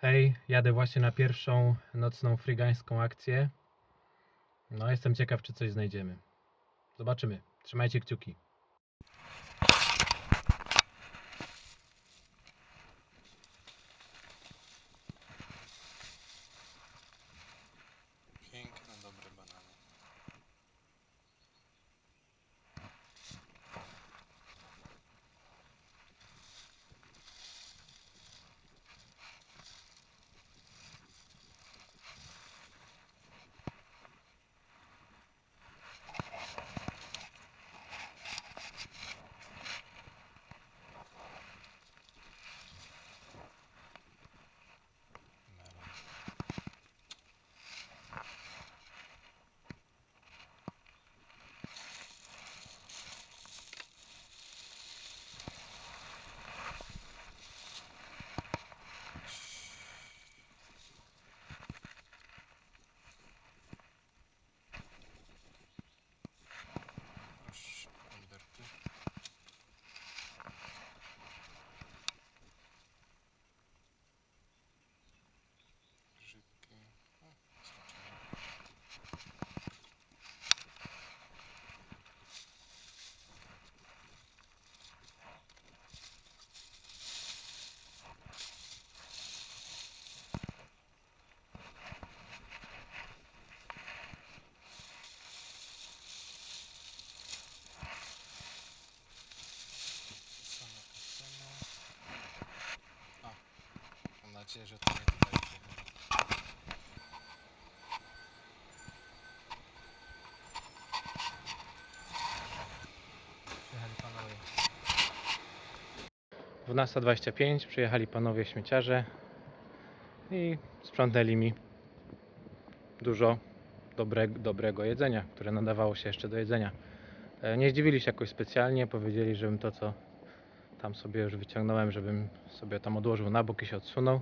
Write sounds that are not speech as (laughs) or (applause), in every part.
Hej, jadę właśnie na pierwszą nocną frygańską akcję. No, jestem ciekaw, czy coś znajdziemy. Zobaczymy. Trzymajcie kciuki. Piękne, dobre banany. Melon. Już pomidorki. Grzybki. O, zobaczymy. Samo to samo. A, mam nadzieję, że to nie tutaj przyjechali. Panowie. 12.25 przyjechali panowie śmieciarze i sprzątnęli mi dużo dobre, dobrego jedzenia, które nadawało się jeszcze do jedzenia. E, Nie zdziwili się jakoś specjalnie, powiedzieli, żebym to co tam sobie już wyciągnąłem, żebym sobie tam odłożył na bok i się odsunął.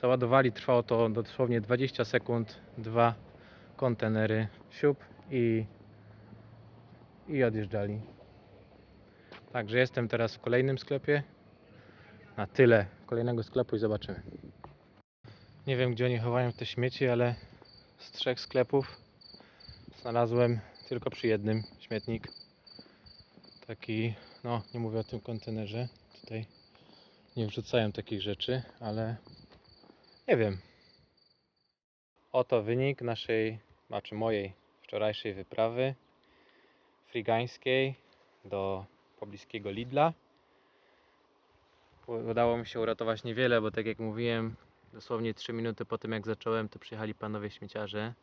Załadowali, trwało to dosłownie 20 sekund, dwa kontenery siup i, i odjeżdżali. Także jestem teraz w kolejnym sklepie. Na tyle kolejnego sklepu i zobaczymy. Nie wiem gdzie oni chowają te śmieci, ale z trzech sklepów znalazłem tylko przy jednym śmietnik. Taki, no nie mówię o tym kontenerze. Tutaj nie wrzucają takich rzeczy, ale nie wiem. Oto wynik naszej, znaczy mojej wczorajszej wyprawy frigańskiej do pobliskiego Lidla. Udało mi się uratować niewiele, bo tak jak mówiłem, dosłownie 3 minuty po tym jak zacząłem, to przyjechali panowie śmieciarze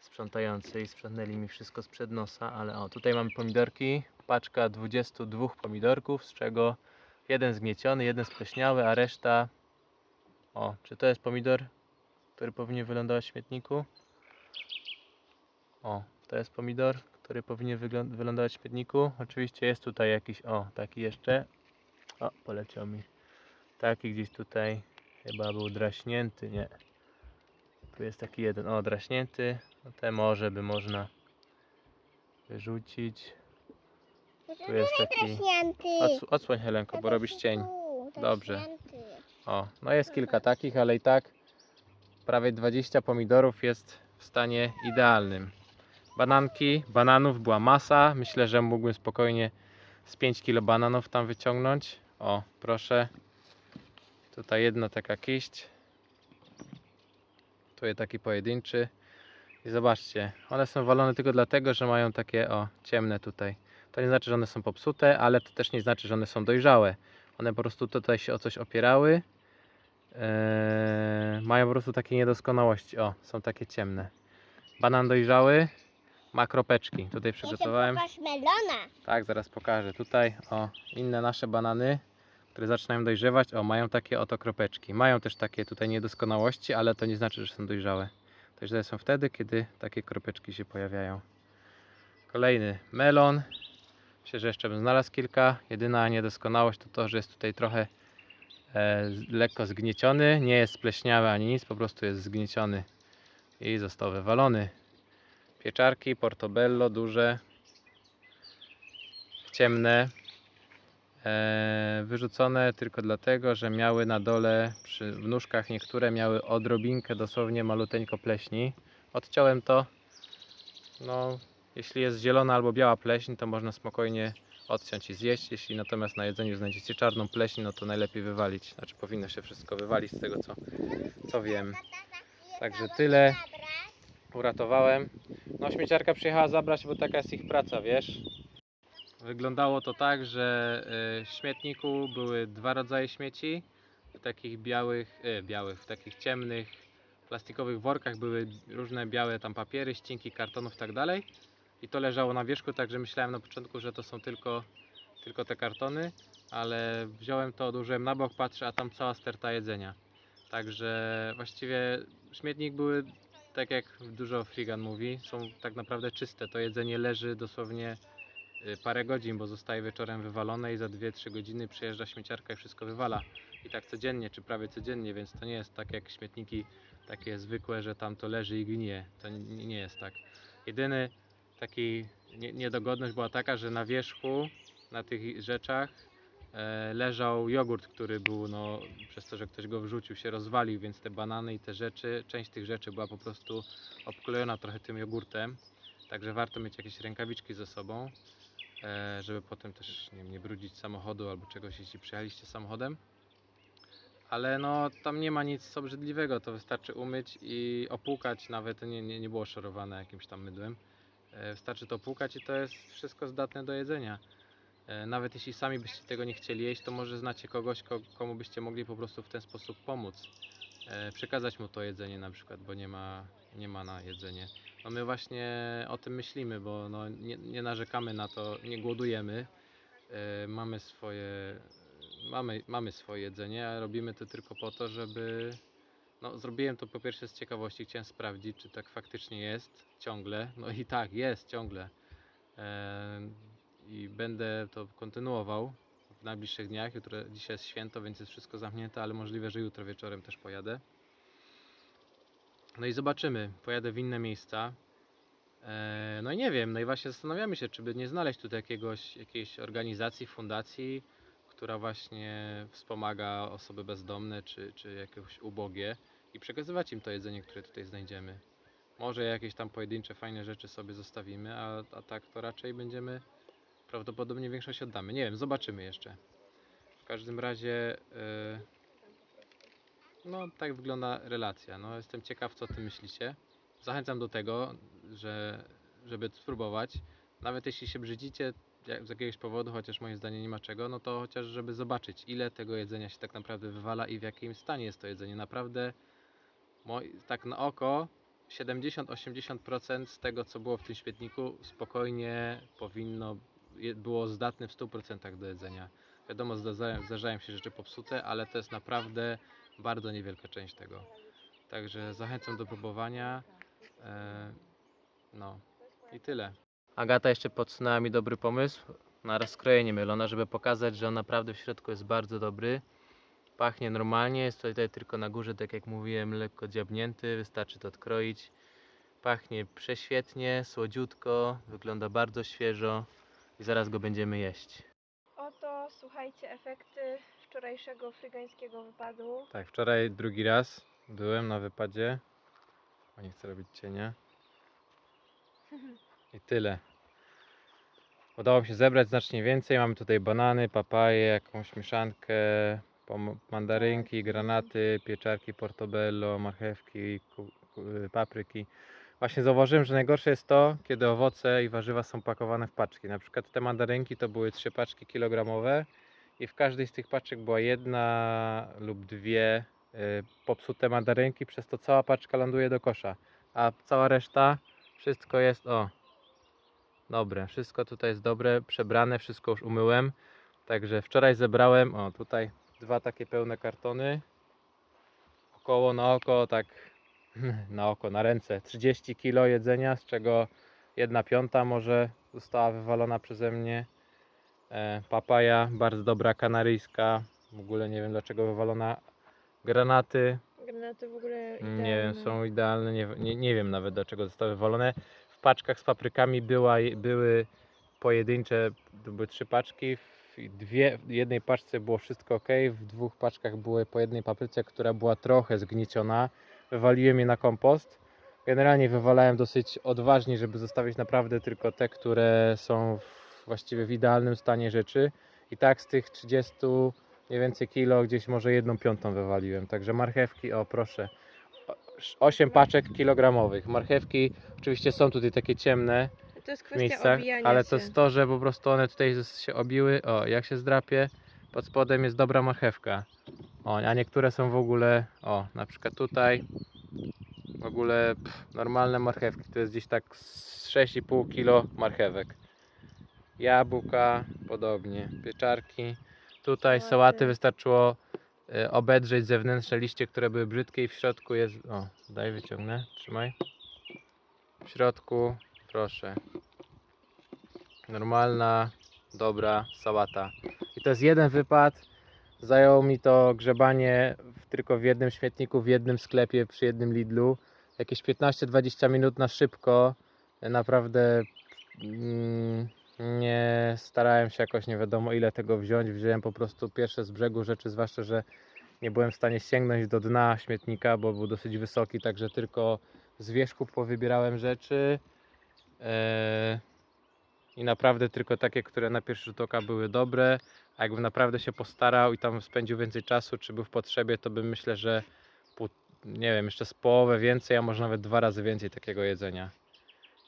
sprzątający i sprzątnęli mi wszystko sprzed nosa, ale o, tutaj mamy pomidorki, paczka 22 pomidorków, z czego jeden zgnieciony, jeden spleśniały, a reszta o, czy to jest pomidor, który powinien wylądować w śmietniku? O, to jest pomidor, który powinien wylądować w śmietniku. Oczywiście jest tutaj jakiś, o, taki jeszcze. O, poleciał mi. Taki gdzieś tutaj chyba był draśnięty, nie. Tu jest taki jeden, o, draśnięty. No te może by można wyrzucić. Tu jest taki... Odsł- odsłoń Helenko, bo robisz cień. Dobrze. O, no jest kilka takich, ale i tak prawie 20 pomidorów jest w stanie idealnym. Bananki, bananów była masa. Myślę, że mógłbym spokojnie z 5 kg bananów tam wyciągnąć. O, proszę. Tutaj jedna taka kiść. Tu jest taki pojedynczy. I zobaczcie, one są walone tylko dlatego, że mają takie o ciemne tutaj. To nie znaczy, że one są popsute, ale to też nie znaczy, że one są dojrzałe. One po prostu tutaj się o coś opierały. Eee, mają po prostu takie niedoskonałości. O, są takie ciemne. Banan dojrzały ma kropeczki. Tutaj przygotowałem. Pokaż melona. Tak, zaraz pokażę. Tutaj o inne nasze banany, które zaczynają dojrzewać, o mają takie oto kropeczki. Mają też takie tutaj niedoskonałości, ale to nie znaczy, że są dojrzałe. Dojrzałe są wtedy, kiedy takie kropeczki się pojawiają. Kolejny melon. Myślę, że jeszcze bym znalazł kilka. Jedyna niedoskonałość to to, że jest tutaj trochę lekko zgnieciony. Nie jest spleśniały ani nic, po prostu jest zgnieciony i został wywalony. Pieczarki, portobello duże, ciemne. E, wyrzucone tylko dlatego, że miały na dole, przy, nóżkach niektóre miały odrobinkę, dosłownie maluteńko pleśni. Odciąłem to. No, jeśli jest zielona albo biała pleśń, to można spokojnie odciąć i zjeść. Jeśli natomiast na jedzeniu znajdziecie czarną pleśń, no to najlepiej wywalić. Znaczy powinno się wszystko wywalić z tego co, co wiem. Także tyle uratowałem. No śmieciarka przyjechała zabrać, bo taka jest ich praca, wiesz. Wyglądało to tak, że y, w śmietniku były dwa rodzaje śmieci. W takich białych, y, białych, w takich ciemnych plastikowych workach były różne białe tam papiery, ścinki kartonów i tak dalej. I to leżało na wierzchu, także myślałem na początku, że to są tylko, tylko te kartony, ale wziąłem to, odłożyłem na bok, patrzę, a tam cała sterta jedzenia. Także właściwie śmietnik były, tak jak dużo Frigan mówi, są tak naprawdę czyste. To jedzenie leży dosłownie y, parę godzin, bo zostaje wieczorem wywalone i za 2-3 godziny przyjeżdża śmieciarka i wszystko wywala. I tak codziennie, czy prawie codziennie, więc to nie jest tak jak śmietniki takie zwykłe, że tam to leży i gnije. To nie jest tak. Jedyny taki nie- niedogodność była taka, że na wierzchu, na tych rzeczach e, leżał jogurt, który był, no, przez to, że ktoś go wrzucił, się rozwalił, więc te banany i te rzeczy, część tych rzeczy była po prostu obklejona trochę tym jogurtem. Także warto mieć jakieś rękawiczki ze sobą, e, żeby potem też nie, wiem, nie brudzić samochodu albo czegoś, jeśli przyjechaliście samochodem. Ale no tam nie ma nic obrzydliwego, to wystarczy umyć i opłukać, nawet nie, nie, nie było szorowane jakimś tam mydłem. E, Wystarczy to opłukać i to jest wszystko zdatne do jedzenia. E, Nawet jeśli sami byście tego nie chcieli jeść, to może znacie kogoś, ko- komu byście mogli po prostu w ten sposób pomóc. E, Przekazać mu to jedzenie na przykład, bo nie ma, nie ma na jedzenie. No my właśnie o tym myślimy, bo no nie, nie narzekamy na to, nie głodujemy. Mamy swoje, mamy, mamy swoje jedzenie, a robimy to tylko po to, żeby no, zrobiłem to po pierwsze z ciekawości, chciałem sprawdzić, czy tak faktycznie jest ciągle. No i tak, jest ciągle. I będę to kontynuował w najbliższych dniach. Jutro, dzisiaj jest święto, więc jest wszystko zamknięte, ale możliwe, że jutro wieczorem też pojadę. No i zobaczymy. Pojadę w inne miejsca. No i nie wiem, no i właśnie zastanawiamy się, czy by nie znaleźć tutaj jakiegoś, jakiejś organizacji, fundacji, która właśnie wspomaga osoby bezdomne czy, czy jakieś ubogie i przekazywać im to jedzenie, które tutaj znajdziemy. Może jakieś tam pojedyncze fajne rzeczy sobie zostawimy, a, a tak to raczej będziemy prawdopodobnie większość oddamy. Nie wiem, zobaczymy jeszcze. W każdym razie yy, no tak wygląda relacja. No jestem ciekaw co ty myślicie. Zachęcam do tego, że żeby spróbować. Nawet jeśli się brzydzicie jak- z jakiegoś powodu, chociaż moim zdaniem nie ma czego, no to chociaż żeby zobaczyć ile tego jedzenia się tak naprawdę wywala i w jakim stanie jest to jedzenie. Naprawdę tak na oko 70-80% z tego co było w tym świetniku spokojnie powinno było zdatne w 100% do jedzenia. Wiadomo, zdarzają, zdarzają się rzeczy popsute, ale to jest naprawdę bardzo niewielka część tego. Także zachęcam do próbowania. E, no i tyle. Agata jeszcze podsunęła mi dobry pomysł na rozkrojenie melona, żeby pokazać, że on naprawdę w środku jest bardzo dobry. Pachnie normalnie, jest tutaj tylko na górze, tak jak mówiłem, lekko dziabnięty, wystarczy to odkroić. Pachnie prześwietnie, słodziutko, wygląda bardzo świeżo i zaraz go będziemy jeść. Oto słuchajcie efekty wczorajszego frygańskiego wypadu. Tak, wczoraj drugi raz byłem na wypadzie. O, nie chcę robić cienia. I tyle. Udało mi się zebrać znacznie więcej. Mamy tutaj banany, papaje, jakąś mieszankę, mandarynki, granaty, pieczarki portobello, marchewki, papryki. Właśnie zauważyłem, że najgorsze jest to, kiedy owoce i warzywa są pakowane w paczki. Na przykład te mandarynki to były trzy paczki kilogramowe i w każdej z tych paczek była jedna lub dwie y, popsute mandarynki, przez to cała paczka ląduje do kosza. A cała reszta, wszystko jest, o, dobre, wszystko tutaj jest dobre, przebrane, wszystko już umyłem. Także wczoraj zebrałem, o tutaj dwa takie pełne kartony, około na oko, tak (laughs) na oko, na ręce, 30 kilo jedzenia, z czego jedna piąta może została wywalona przeze mnie. E, papaja, bardzo dobra kanaryjska, w ogóle nie wiem dlaczego wywalona. Granaty, Granaty w ogóle nie wiem, idealne. są idealne, nie, nie, nie wiem nawet dlaczego zostały wywalone. W paczkach z paprykami była, były pojedyncze, były trzy paczki, dwie, w jednej paczce było wszystko ok, w dwóch paczkach były po jednej papryce, która była trochę zgnieciona. Wywaliłem je na kompost. Generalnie wywalałem dosyć odważnie, żeby zostawić naprawdę tylko te, które są w, właściwie w idealnym stanie rzeczy. I tak z tych 30 mniej więcej kilo, gdzieś może jedną piątą wywaliłem. Także marchewki, o proszę, 8 paczek kilogramowych. Marchewki oczywiście są tutaj takie ciemne, To jest kwestia miejscach, obijania ale się. to jest to, że po prostu one tutaj się obiły. O, jak się zdrapie, pod spodem jest dobra marchewka. O, a niektóre są w ogóle, o, na przykład tutaj w ogóle pff, normalne marchewki. To jest gdzieś tak z 6,5 kg marchewek. Jabłka, podobnie, pieczarki. Tutaj Sałaty. sałaty wystarczyło e, obedrzeć zewnętrzne liście, które były brzydkie i w środku jest, o, daj wyciągnę, trzymaj. W środku, proszę, normalna, dobra sałata. I to jest jeden wypad. Zajęło mi to grzebanie w, tylko w jednym śmietniku, w jednym sklepie, przy jednym Lidlu. Jakieś 15-20 minut na szybko. Naprawdę mm, nie starałem się jakoś nie wiadomo ile tego wziąć. Wziąłem po prostu pierwsze z brzegu rzeczy, zwłaszcza, że nie byłem w stanie sięgnąć do dna śmietnika, bo był dosyć wysoki, także tylko z wierzchu powybierałem rzeczy. Eee, I naprawdę tylko takie, które na pierwszy rzut oka były dobre. A jakbym naprawdę się postarał i tam spędził więcej czasu, czy był w potrzebie, to bym myślę, że nie wiem, jeszcze z połowę więcej, a może nawet dwa razy więcej takiego jedzenia.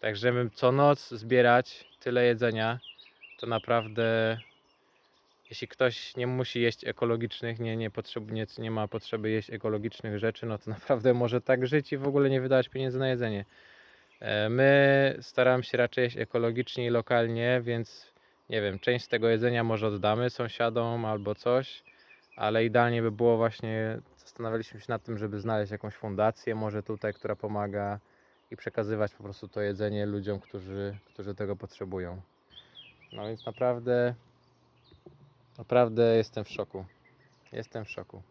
Także bym co noc zbierać tyle jedzenia, to naprawdę jeśli ktoś nie musi jeść ekologicznych, nie, nie, potrzeb, nie, nie ma potrzeby jeść ekologicznych rzeczy, no to (laughs) naprawdę może tak żyć i w ogóle nie wydawać pieniędzy na jedzenie. E, My staramy się raczej jeść ekologicznie i lokalnie, więc nie wiem, część z tego jedzenia może oddamy sąsiadom albo coś, ale idealnie by było właśnie, zastanawialiśmy się nad tym, żeby znaleźć jakąś fundację może tutaj, która pomaga i przekazywać po prostu to jedzenie ludziom, którzy, którzy tego potrzebują. No więc naprawdę, naprawdę jestem w szoku. Jestem w szoku.